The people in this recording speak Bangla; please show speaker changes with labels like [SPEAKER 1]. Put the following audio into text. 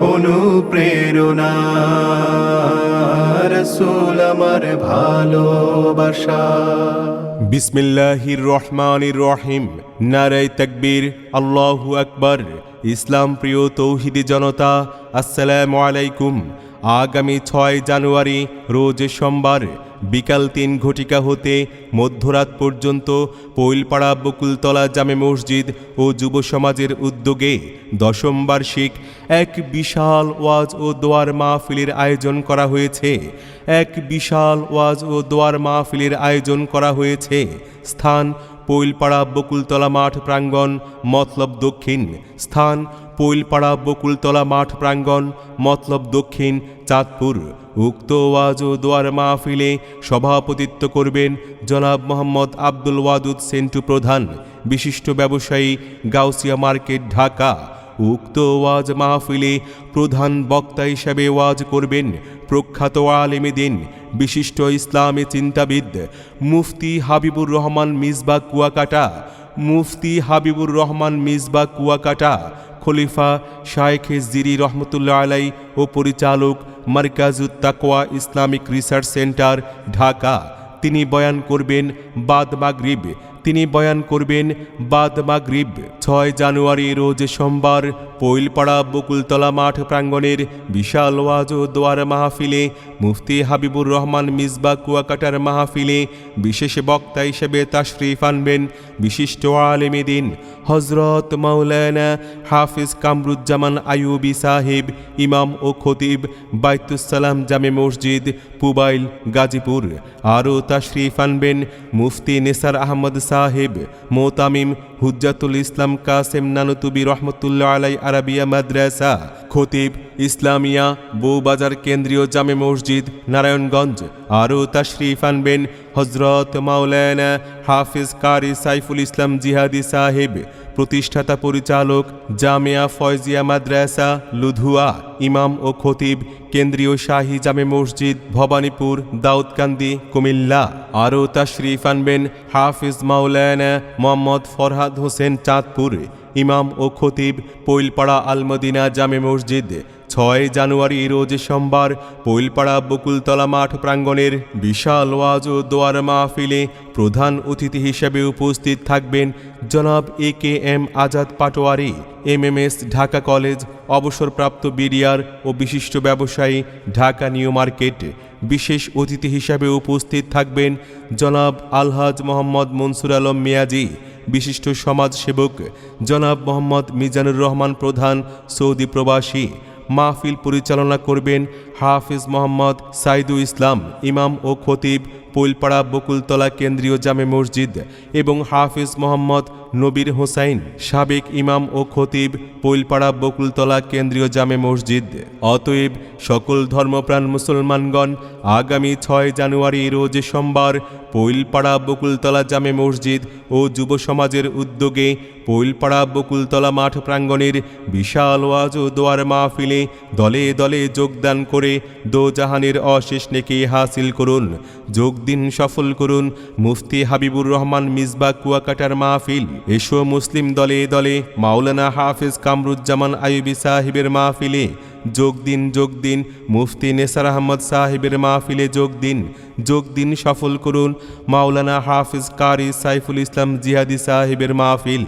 [SPEAKER 1] অনুপ্রেরণা রসুল আমার ভালোবাসা।
[SPEAKER 2] বিসমিল্লাহির রহমানির রহিম। নারায় তকবীর। আল্লাহু আকবর। ইসলাম প্রিয় তৌহিদি জনতা, আসসালামু আলাইকুম। আগামী ছয় জানুয়ারি রোজ সোমবার বিকাল তিন ঘটিকা হতে মধ্যরাত পর্যন্ত পৈলপাড়া বকুলতলা জামে মসজিদ ও যুব সমাজের উদ্যোগে দশম বার্ষিক এক বিশাল ওয়াজ ও দোয়ার মাহফিলের আয়োজন করা হয়েছে। এক বিশাল ওয়াজ ও দোয়ার মাহফিলের আয়োজন করা হয়েছে। স্থান পৈলপাড়া বকুলতলা মাঠ প্রাঙ্গণ, মতলব দক্ষিণ, স্থান পৈলপাড়া বকুলতলা মাঠ প্রাঙ্গণ, মতলব দক্ষিণ, চাঁদপুর। উক্ত ওয়াজ ও দোয়ার মাহফিলে সভাপতিত্ব করবেন জনাব মোহাম্মদ আব্দুল ওয়াদুদ সেন্টু প্রধান, বিশিষ্ট ব্যবসায়ী গাউসিয়া মার্কেট, ঢাকা। উক্ত ওয়াজ মাহফিলে প্রধান বক্তা হিসাবে ওয়াজ করবেন প্রখ্যাত আলেমেদিন বিশিষ্ট ইসলামী চিন্তাবিদ মুফতি হাবিবুর রহমান মিসবা কুয়াকাটা, মুফতি হাবিবুর রহমান মিসবা কুয়াকাটা, খলিফা শায়েখ জিরি রহমতুল্লাহ আলাই ও পরিচালক মার্কাজুত তাকোয়া ইসলামিক রিসার্চ সেন্টার, ঢাকা। তিনি বয়ান করবেন বাদ মাগরিব। তিনি বয়ান করবেন বাদ মাগরিব। ছয় জানুয়ারি, রোজ সোমবার পৈলপাড়া বকুলতলা মাঠ প্রাঙ্গণের বিশাল ওয়াজ ও দোয়ার মাহফিলে মুফতি হাবিবুর রহমান মিসবা কুয়াকাটার মাহফিলে বিশেষ বক্তা হিসেবে তাশরিফ আনবেন বিশিষ্ট আলেমেদিন হজরত মাওলানা হাফিজ কামরুজ্জামান আইয়ুবি সাহেব, ইমাম ও খতিব বাইতুসালাম জামে মসজিদ, পুবাইল, গাজীপুর। আরও তাশরিফ আনবেন মুফতি নেসার আহমদ সাহেব, মোতামিম হুজ্জাতুল ইসলাম কাসেম নানুতুবি রহমতুল্লাহ আলাই আরাবিয়া মাদ্রাসা, খতিব ইসলামিয়া, বউবাজার কেন্দ্রীয় জামে মসজিদ, নারায়ণগঞ্জ। আরও তাশরিফ আনবেন হজরত মাওলানা হাফিজ কারি সাইফুল ইসলাম জিহাদি সাহেব, প্রতিষ্ঠাতা পরিচালক জামিয়া ফয়জিয়া মাদ্রাসা, লুধুয়া, ইমাম ও খতিব, কেন্দ্রীয় শাহী জামে মসজিদ, ভবানীপুর, দাউদকান্দি, কুমিল্লা। আরও তাশরিফ আনবেন হাফিজ মাওলানা মোহাম্মদ ফরহাদ হোসেন চাঁদপুর, ইমাম ও খতিব, পৈলপাড়া আলমদিনা জামে মসজিদ ছয় জানুয়ারি রোজ সোমবার পৈলপাড়া বকুলতলা মাঠ প্রাঙ্গণের বিশাল ওয়াজ ও দোয়ার মাহফিলে প্রধান অতিথি হিসেবে উপস্থিত থাকবেন জনাব A K M Azad Patwari, M M S, Dhaka college, অবসরপ্রাপ্ত বিডিআর ও বিশিষ্ট ব্যবসায়ী, ঢাকা নিউ মার্কেট। বিশেষ অতিথি হিসাবে উপস্থিত থাকবেন জনাব আলহাজ মোহাম্মদ মনসুর আলম মিয়াজি, বিশিষ্ট সমাজসেবক, জনাব মোহাম্মদ মিজানুর রহমান প্রধান, সৌদি প্রবাসী। মাহফিল পরিচালনা করবেন হাফিজ মোহাম্মদ সাইদু ইসলাম ইমাম ও খতিব পৈলপাড়া বকুলতলা কেন্দ্রীয় জামে মসজিদ এবং হাফিজ মোহাম্মদ নবীর হোসাইন, সাবেক ইমাম ও খতিব পৈলপাড়া বকুলতলা কেন্দ্রীয় জামে মসজিদ। অতএব সকল ধর্মপ্রাণ মুসলমানগণ, আগামী ছয় জানুয়ারি রোজ সোমবার পৈলপাড়া বকুলতলা জামে মসজিদ ও যুব সমাজের উদ্যোগে পৈলপাড়া বকুলতলা মাঠ প্রাঙ্গণের বিশাল ওয়াজ ও দোয়ার মাহফিলে দলে দলে যোগদান করে দোজাহানের অশেষ নেকে হাসিল করুন। যোগ দিন সফল করুন। মুফতি হাবিবুর রহমান মিসবা কুয়াকাটার মাহফিল। এসো মুসলিম দলে দলে। মাওলানা হাফিজ কামরুজ্জামান আয়ুবি সাহেবের মাহফিলে যোগ দিন যোগ দিন। মুফতি নেসার আহমদ সাহেবের মাহফিলে যোগ দিন যোগ দিন সফল করুন। মাওলানা হাফিজ কারি সাইফুল ইসলাম জিহাদি সাহেবের মাহফিল।